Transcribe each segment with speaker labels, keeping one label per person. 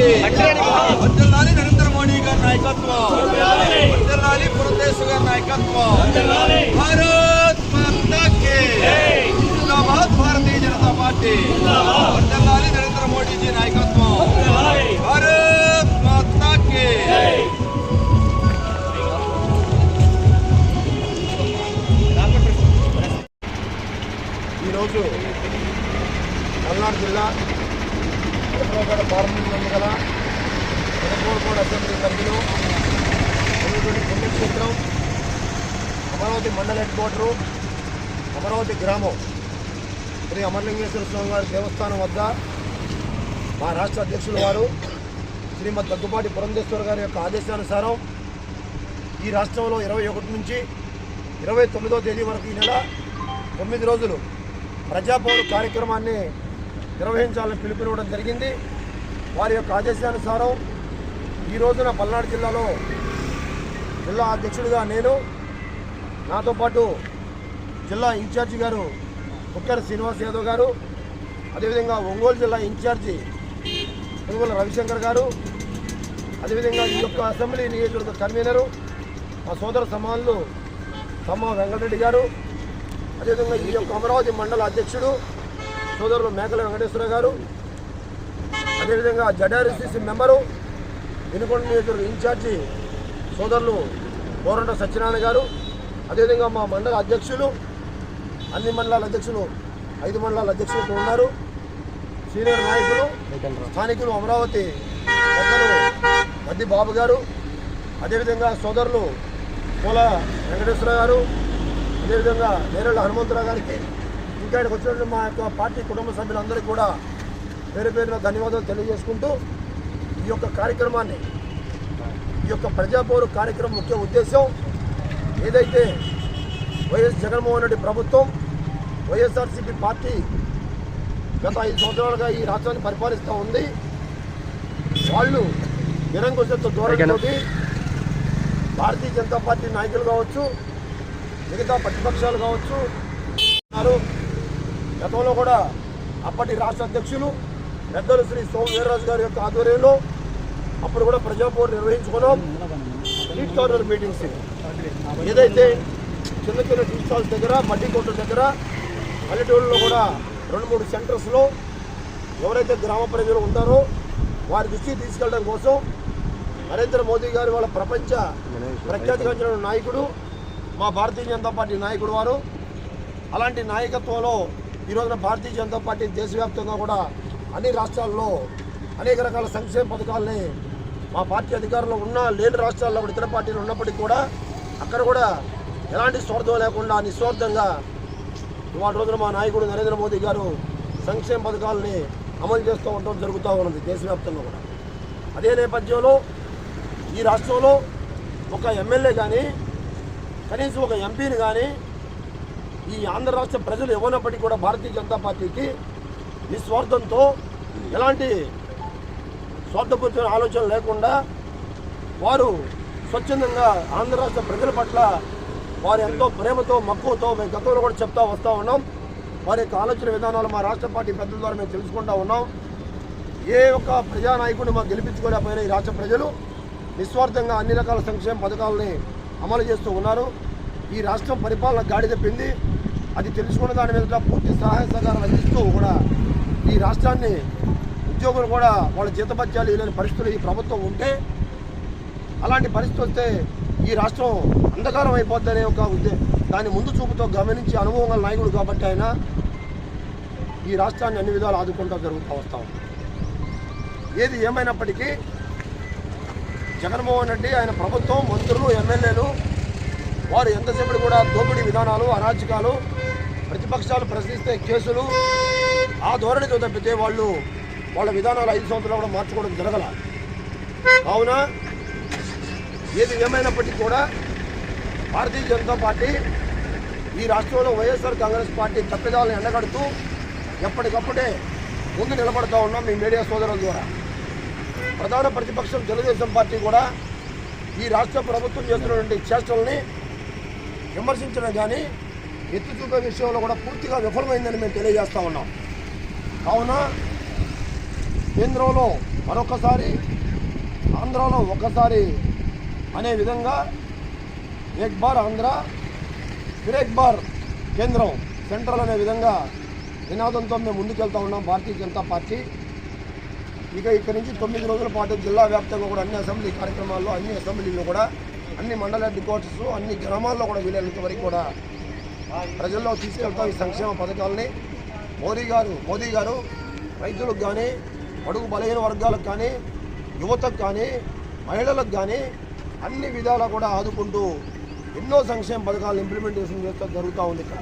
Speaker 1: వర్ధిల్లాలి నరేంద్ర మోడీ గారి నాయకత్వం. వర్ధిల్లాలి పురంధేశ్వర గారి నాయకత్వం. భారత్ జిందాబాద్ భారతీయ జనతా పార్టీ. వర్ధిల్లాలి నరేంద్ర మోడీజీ నాయకత్వం. భారత్ మాతా కే.
Speaker 2: ఈరోజు పల్నాడు జిల్లా ఎర్రగడ పార్లమెంట్ నందు గల పెదకూరుకోట అసెంబ్లీ సభ్యులు. ఉన్నటువంటి పుణ్యక్షేత్రం అమరావతి మండల హెడ్ క్వార్టరు అమరావతి గ్రామం. శ్రీ అమరలింగేశ్వర స్వామి వారి దేవస్థానం వద్ద మా రాష్ట్ర అధ్యక్షులు వారు శ్రీమద్ దగ్గుబాటి పురంధేశ్వర గారి యొక్క ఆదేశానుసారం ఈ రాష్ట్రంలో ఇరవై ఒకటి నుంచి ఇరవై తొమ్మిదో తేదీ వరకు ఈ నెల తొమ్మిది రోజులు ప్రజాపౌరు కార్యక్రమాన్ని నిర్వహించాలని పిలుపునివ్వడం జరిగింది. వారి యొక్క ఆదేశానుసారం ఈ రోజున పల్నాడు జిల్లాలో జిల్లా అధ్యక్షుడిగా నేను నాతో పాటు జిల్లా ఇన్ఛార్జి గారు కుక్కర్ శ్రీనివాస్ యాదవ్ గారు అదేవిధంగా ఒంగోలు జిల్లా ఇన్ఛార్జి పునుగోల రవిశంకర్ గారు అదేవిధంగా ఈ యొక్క అసెంబ్లీ నియోజకవర్గ కన్వీనరు మా సోదర సమానులు తమ్మ వెంకటరెడ్డి గారు అదేవిధంగా ఈ యొక్క అమరావతి మండల అధ్యక్షుడు సోదరులు మేకల వెంకటేశ్వర గారు అదేవిధంగా జడ్ఆర్ఎస్సీసీ మెంబరు వినుకొండ నియోజకవర్గ ఇన్ఛార్జి సోదరులు కోరంట సత్యనారాయణ గారు అదేవిధంగా మా మండల అధ్యక్షులు అన్ని మండలాల అధ్యక్షులు ఐదు మండలాల అధ్యక్షులు ఉన్నారు. సీనియర్ నాయకులు స్థానికులు అమరావతి పెద్దలు మద్ది బాబు గారు అదేవిధంగా సోదరులు పూల వెంకటేశ్వర గారు అదేవిధంగా నేరేళ్ళ హనుమంతరావు గారికి ఇంకా ఇక్కడికి వచ్చినటువంటి మా యొక్క పార్టీ కుటుంబ సభ్యులందరికీ కూడా పేరు పేరున ధన్యవాదాలు తెలియజేసుకుంటూ ఈ యొక్క కార్యక్రమాన్ని ఈ యొక్క ప్రజాపౌరు కార్యక్రమం ముఖ్య ఉద్దేశం ఏదైతే వైఎస్ జగన్మోహన్ రెడ్డి ప్రభుత్వం వైఎస్ఆర్సీపీ పార్టీ గత ఐదు సంవత్సరాలుగా ఈ రాష్ట్రాన్ని పరిపాలిస్తూ ఉంది. వాళ్ళు నిరంకుశత్వ ధోరణితోటి భారతీయ జనతా పార్టీ నాయకులు కావచ్చు మిగతా ప్రతిపక్షాలు కావచ్చు గతంలో కూడా అప్పటి రాష్ట్ర అధ్యక్షులు పెద్దలు శ్రీ సోము వీర్రాజు గారి యొక్క ఆధ్వర్యంలో అప్పుడు కూడా ప్రజాపోరు నిర్వహించుకున్నాం. స్ట్రీట్ కార్నర్ మీటింగ్స్ ఏదైతే చిన్న చిన్న టీ స్టాల్స్ దగ్గర మడ్డీ కొట్ల దగ్గర పల్లెటూళ్ళలో కూడా రెండు మూడు సెంటర్స్లో ఎవరైతే గ్రామ ప్రజలు ఉంటారో వారి దృష్టికి తీసుకెళ్ళడం కోసం నరేంద్ర మోదీ గారు వాళ్ళ ప్రపంచ ప్రఖ్యాతిగాంచిన నాయకుడు మా భారతీయ జనతా పార్టీ నాయకుడు వారు. అలాంటి నాయకత్వంలో ఈ రోజున భారతీయ జనతా పార్టీ దేశవ్యాప్తంగా కూడా అన్ని రాష్ట్రాల్లో అనేక రకాల సంక్షేమ పథకాలని మా పార్టీ అధికారంలో ఉన్న లేని రాష్ట్రాల్లో కూడా ఇతర పార్టీలు ఉన్నప్పటికీ కూడా అక్కడ కూడా ఎలాంటి స్వార్థం లేకుండా నిస్వార్థంగా ఇవాళ రోజున మా నాయకుడు నరేంద్ర మోదీ గారు సంక్షేమ పథకాలని అమలు చేస్తూ ఉండడం జరుగుతూ ఉన్నది దేశవ్యాప్తంగా కూడా. అదే నేపథ్యంలో ఈ రాష్ట్రంలో ఒక ఎమ్మెల్యే కానీ కనీసం ఒక ఎంపీని కానీ ఈ ఆంధ్ర రాష్ట్ర ప్రజలు ఇవ్వనప్పటికీ కూడా భారతీయ జనతా పార్టీకి నిస్వార్థంతో ఎలాంటి స్వార్థపూరిత ఆలోచన లేకుండా వారు స్వచ్ఛందంగా ఆంధ్ర రాష్ట్ర ప్రజల పట్ల వారు ఎంతో ప్రేమతో మక్కువతో మేము గతంలో కూడా చెప్తా వస్తూ ఉన్నాం. వారి యొక్క ఆలోచన విధానాలు మా రాష్ట్ర పార్టీ పెద్దల ద్వారా మేము తెలుసుకుంటా ఉన్నాం. ఏ ఒక్క ప్రజానాయకుడిని మాకు గెలిపించుకోలేకపోయినా ఈ రాష్ట్ర ప్రజలు నిస్వార్థంగా అన్ని రకాల సంక్షేమ పథకాలని అమలు చేస్తూ ఉన్నారు. ఈ రాష్ట్రం పరిపాలన గాడి తప్పింది అది తెలుసుకున్న దాని మీద పూర్తి సహాయ సహకారాలు అందిస్తూ కూడా ఈ రాష్ట్రాన్ని ఉద్యోగులు కూడా వాళ్ళ జీతపత్యాలు ఇలాంటి పరిస్థితులు ఈ ప్రభుత్వం ఉంటే అలాంటి పరిస్థితి వస్తే ఈ రాష్ట్రం అంధకారం అయిపోద్దనే ఒక దాని ముందు చూపుతో గమనించి అనుభవం గల నాయకుడు కాబట్టి ఆయన ఈ రాష్ట్రాన్ని అన్ని విధాలు ఆదుకుంటూ జరుగుతూ వస్తాం ఏది ఏమైనప్పటికీ జగన్మోహన్ రెడ్డి ఆయన ప్రభుత్వం మంత్రులు ఎమ్మెల్యేలు వారు ఎంతసేపటి కూడా దోపిడీ విధానాలు అరాచకాలు ప్రతిపక్షాలు ప్రశ్నిస్తే కేసులు ఆ ధోరణితో తప్పితే వాళ్ళు వాళ్ళ విధానాలు ఐదు సంవత్సరాలు కూడా మార్చుకోవడం జరగల. కావున ఏది ఏమైనప్పటికీ కూడా భారతీయ జనతా పార్టీ ఈ రాష్ట్రంలో వైఎస్ఆర్ కాంగ్రెస్ పార్టీ తప్పిదాలను ఎండగడుతూ ఎప్పటికప్పుడే ముందు నిలబడుతూ ఉన్నాం మీ మీడియా సోదరుల ద్వారా. ప్రధాన ప్రతిపక్షం తెలుగుదేశం పార్టీ కూడా ఈ రాష్ట్ర ప్రభుత్వం చేస్తున్నటువంటి చేష్టల్ని విమర్శించడం కానీ ఎత్తు చూపే విషయంలో కూడా పూర్తిగా విఫలమైందని మేము తెలియజేస్తూ ఉన్నాం. కావున కేంద్రంలో మరొకసారి ఆంధ్రాలో ఒకసారి అనే విధంగా ఎక్ బార్ ఆంధ్ర ఫిరేక్ బార్ కేంద్రం సెంట్రల్ అనే విధంగా నినాదంతో మేము ముందుకెళ్తా ఉన్నాం భారతీయ జనతా పార్టీ. ఇక ఇక్కడి నుంచి తొమ్మిది రోజుల పాటు జిల్లా వ్యాప్తంగా కూడా అన్ని అసెంబ్లీ కార్యక్రమాల్లో అన్ని అసెంబ్లీలో కూడా అన్ని మండల హెడ్ క్వార్టర్స్ అన్ని గ్రామాల్లో కూడా వీలైనంత వరకు కూడా ప్రజల్లో తీసుకెళ్తాం ఈ సంక్షేమ పథకాలని. మోదీ గారు మోదీ గారు రైతులకు కానీ అడుగు బలహీన వర్గాలకు కానీ యువతకు కానీ మహిళలకు కానీ అన్ని విధాలా కూడా ఆదుకుంటూ ఎన్నో సంక్షేమ పథకాలను ఇంప్లిమెంటేషన్ చేస్తూ జరుగుతూ ఉంది ఇక్కడ.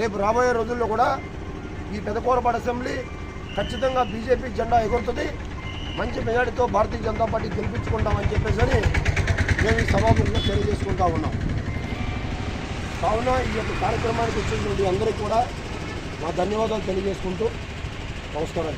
Speaker 2: రేపు రాబోయే రోజుల్లో కూడా ఈ పెదకూరపాడు అసెంబ్లీ ఖచ్చితంగా బీజేపీ జెండా ఎగురుతుంది. మంచి మెజార్టీతో భారతీయ జనతా పార్టీ గెలిపించుకుంటామని చెప్పేసి మేము ఈ సభాముఖంగా తెలియజేసుకుంటా ఉన్నాం. కావున ఈ యొక్క కార్యక్రమానికి వచ్చినటువంటి అందరికీ కూడా మా ధన్యవాదాలు తెలియజేసుకుంటూ నమస్కారం